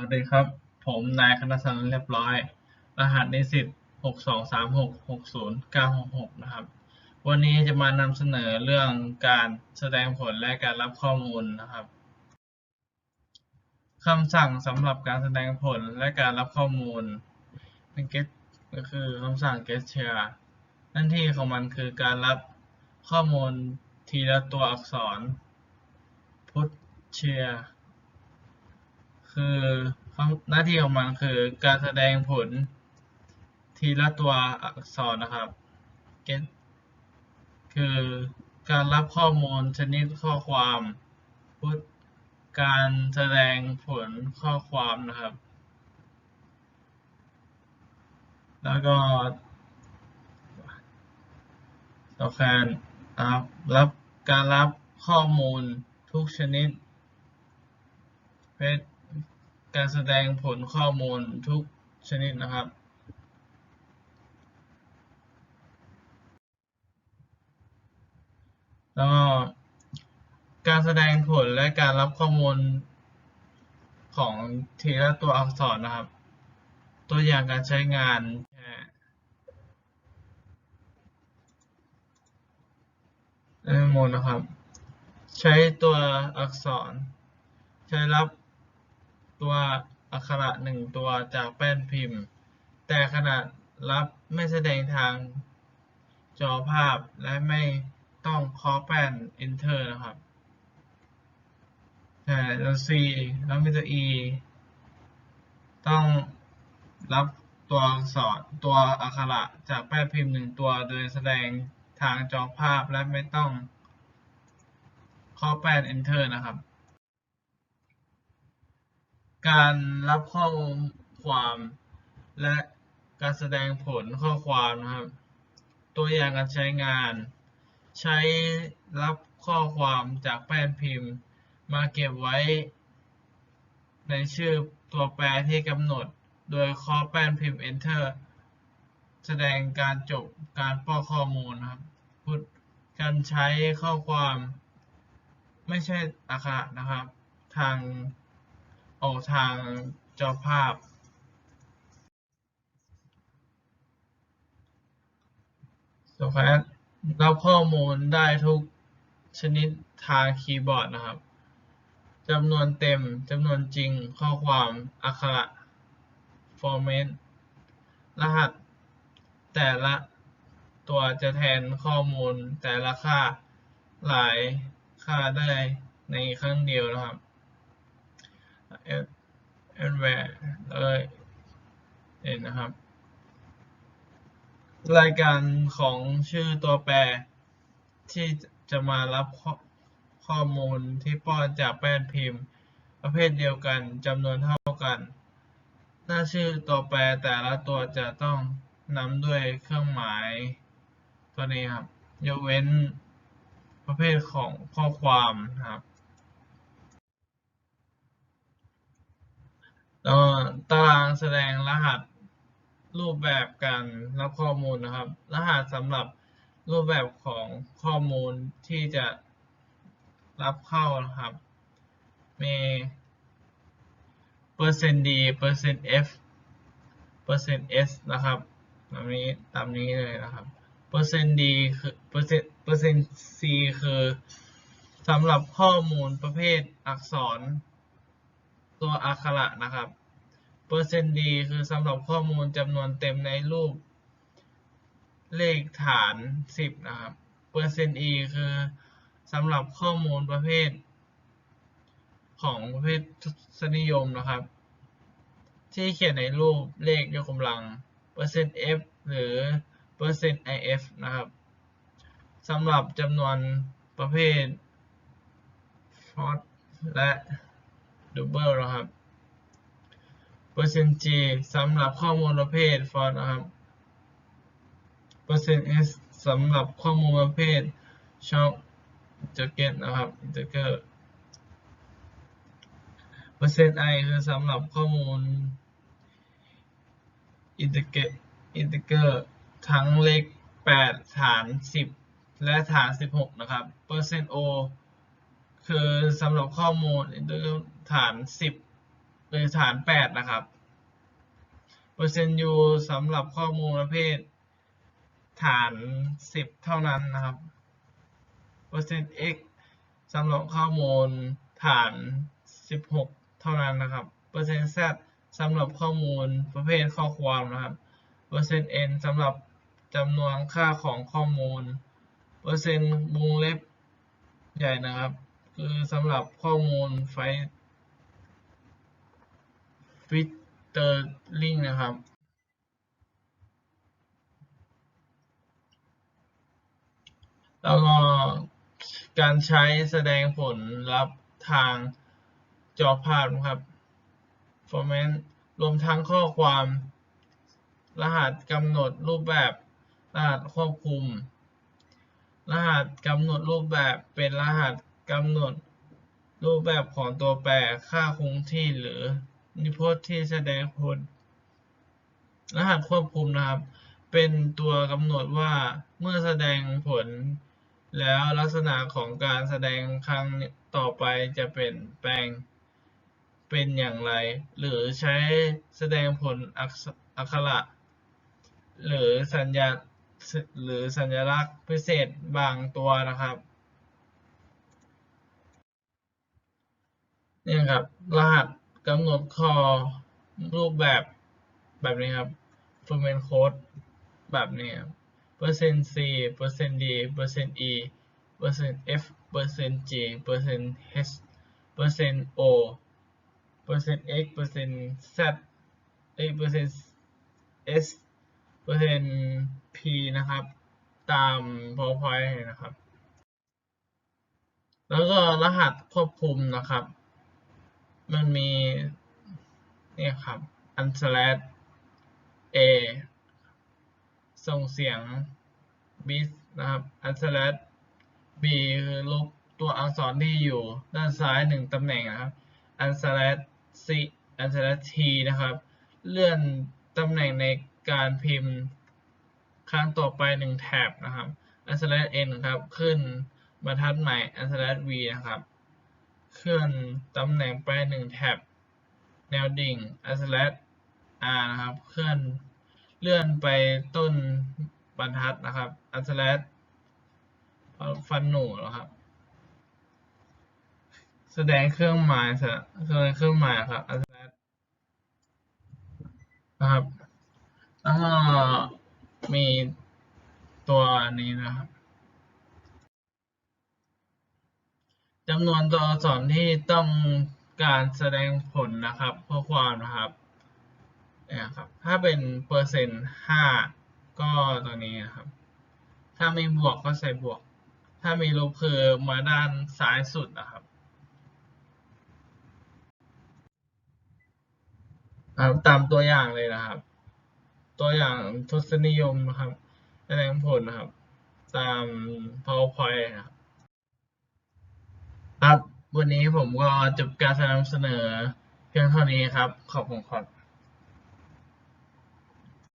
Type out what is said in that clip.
วัสดีครับ ผมนายคณสันเรียบร้อย รหัสนิสิตหกสองสามหกหกศูนย์เก้าหกหกนะครับ วันนี้จะมานำเสนอเรื่องการแสดงผลและการรับข้อมูลนะครับคำสั่งสำหรับการแสดงผลและการรับข้อมูลเป็น get ก็คือคำสั่ง get share หน้าที่ของมันคือการรับข้อมูลทีละตัวอักษร put share คือหน้าที่ของมันคือการแสดงผลทีละตัวอักษรนะครับ get คือการรับข้อมูลชนิดข้อความ put การแสดงผลข้อความนะครับ แล้วก็ต่อแทนะครับรับการรับข้อมูลทุกชนิดเป็น การแสดงผลข้อมูลทุกชนิดนะครับแล้วก็การแสดงผลและการรับข้อมูลของทีละตัวอักษรนะครับ ตัวอย่างการใช้งานในโมนะครับ ใช้ตัวอักษร ใช้รับ ตัวอักขระหนึ่งตัวจากแป้นพิมพ์ แต่ขณะรับไม่แสดงทางจอภาพและไม่ต้องเคาะแป้น enter นะครับแต่ตัว C แล้วมีตัว E ต้องรับตัวสอักษรตัวอักขระจากแป้นพิมพ์หนึ่งตัวโดยแสดงทางจอภาพและไม่ต้องเคาะแป้น enter นะครับ การรับข้อความและการแสดงผลข้อความนะครับ ตัวอย่างการใช้งาน ใช้รับข้อความจากแป้นพิมพ์ มาเก็บไว้ ในชื่อตัวแปรที่กำหนด โดยเคาะแป้นพิมพ์ enter แสดงการจบการป้อนข้อมูลนะครับพูดการใช้ข้อความ ไม่ใช่อักขระนะครับ ทาง ออกทางจอภาพสแควตรับข้อมูลได้ทุกชนิดทางคีย์บอร์ดนะครับจำนวนเต็มจำนวนจริง ข้อความอักขระ format รหัส แต่ละตัวจะแทนข้อมูลแต่ละค่าหลายค่าได้ในครั้งเดียวนะครับ everywhere เลยเห็นนะครับ รายการของชื่อตัวแปรที่จะมารับข้อมูลที่ป้อนจากแป้นพิมพ์ ประเภทเดียวกันจำนวนเท่ากัน หน้าชื่อตัวแปรแต่ละตัวจะต้องนำด้วยเครื่องหมายตัวนี้ครับยกเว้นประเภทของข้อความครับ แล้วตารางแสดงรหัสรูปแบบการรับข้อมูลนะครับ รหัสสำหรับรูปแบบของข้อมูลที่จะรับเข้านะครับ มีเปอร์เซ็นต์ d เปอร์เซ็นต์ f เปอร์เซ็นต์ s นะครับแบบนี้ตามนี้เลยนะครับเปอร์เซ็นต์ d คือเปอร์เซ็นต์เปอร์เซ็นต์ c คือสำหรับข้อมูลประเภทอักษร ตัวอักขระนะครับ เปอร์เซ็นต์ d คือสำหรับข้อมูลจำนวนเต็มในรูป เลขฐาน 10 นะครับ เปอร์เซ็นต์ e คือสำหรับข้อมูลประเภท ของประเภททศนิยมนะครับ ที่เขียนในรูปเลขยกกำลัง เปอร์เซ็นต์ f หรือเปอร์เซ็นต์ if นะครับสำหรับจำนวนประเภท float และ double นะครับ เปอร์เซ็นต์ g สำหรับข้อมูลประเภท float นะครับ เปอร์เซ็นต์ s สำหรับข้อมูลประเภท shock jacket นะครับ integer เปอร์เซ็นต์ i คือสำหรับข้อมูล integer integer ทั้งเลข8ฐาน 10 และฐาน 16 นะครับเปอร์เซ็นต์ o คือสำหรับข้อมูลในฐาน 10 หรือฐานแปดนะครับเปอร์เซ็นต์ u สำหรับข้อมูลประเภท ฐานสิบเท่านั้นนะครับเปอร์เซ็นต์ x สำหรับข้อมูลฐานสิบหกเท่านั้นนะครับเปอร์เซ็นต์ z สำหรับข้อมูลประเภทข้อความนะครับเปอร์เซ็นต์ n สำหรับจำนวนค่าของข้อมูลเปอร์เซ็นต์วงเล็บใหญ่นะครับ คือสำหรับข้อมูลไฟฟิลเตอร์ลิงนะครับ แล้วก็การใช้แสดงผลลัพธ์ทางจอภาพนะครับ format รวมทั้งข้อความ รหัสกำหนดรูปแบบ รหัสควบคุม รหัสกำหนดรูปแบบเป็นรหัส กำหนดรูปแบบของตัวแปร ค่าคงที่หรือนิพจน์ที่แสดงผล รหัสควบคุมนะครับ เป็นตัวกำหนดว่าเมื่อแสดงผล แล้วลักษณะของการแสดงครั้งต่อไปจะเปลี่ยนแปลงเป็นอย่างไร หรือใช้แสดงผลอักษอักขระ หรือสัญญาหรือสัญลักษณ์พิเศษบางตัวนะครับ นี่ครับรหัสกำหนดคอรูปแบบแบบนี้ครับ format code แบบนี้ครับเปอร์เซ็นต์ c เปอร์เซ็นต์ d เปอร์เซ็นต์ e เปอร์เซ็นต์ f เปอร์เซ็นต์ g เปอร์เซ็นต์ h เปอร์เซ็นต์ o เปอร์เซ็นต์ x เปอร์เซ็นต์ z เอ้ยเปอร์เซ็นต์ s เปอร์เซ็นต์ p นะครับ ตาม powerpoint นะครับ แล้วก็รหัสควบคุมนะครับ มันมีเนี่ยครับอัน slash a ส่งเสียง b นะครับอัน slash b คือลบตัวอักษรที่อยู่ด้านซ้ายหนึ่งตำแหน่งนะครับอัน slash c อัน slash t นะครับ เลื่อนตำแหน่งในการพิมพ์ครั้งต่อไปหนึ่งแถบนะครับอัน slash n ครับ ขึ้นบรรทัดใหม่อัน slash v นะครับ เคลื่อนตำแหน่งไปหนึ่งแถบแนวดิ่งอัน slash r นะครับ เคลื่อนเลื่อนไปต้นบรรทัดนะครับอัน slash ฟันหนูนะครับ แสดงเครื่องหมายแสดงเครื่องหมายครับอัน slash นะครับแล้วก็มีตัวนี้นะครับ จำนวนตัวอักษรที่ต้องการแสดงผลนะครับข้อความนะครับเนี่ยครับ ถ้าเป็นเปอร์เซ็นต์ห้าก็ตัวนี้นะครับ ถ้ามีบวกก็ใส่บวก ถ้ามีลบคือมาด้านซ้ายสุดนะครับตามตัวอย่างเลยนะครับ ตัวอย่างทศนิยมนะครับ แสดงผลนะครับ ตาม powerpoint นะครับ ครับ วันนี้ผมก็จบการนำเสนอเพียงเท่านี้ครับ ขอบคุณครับ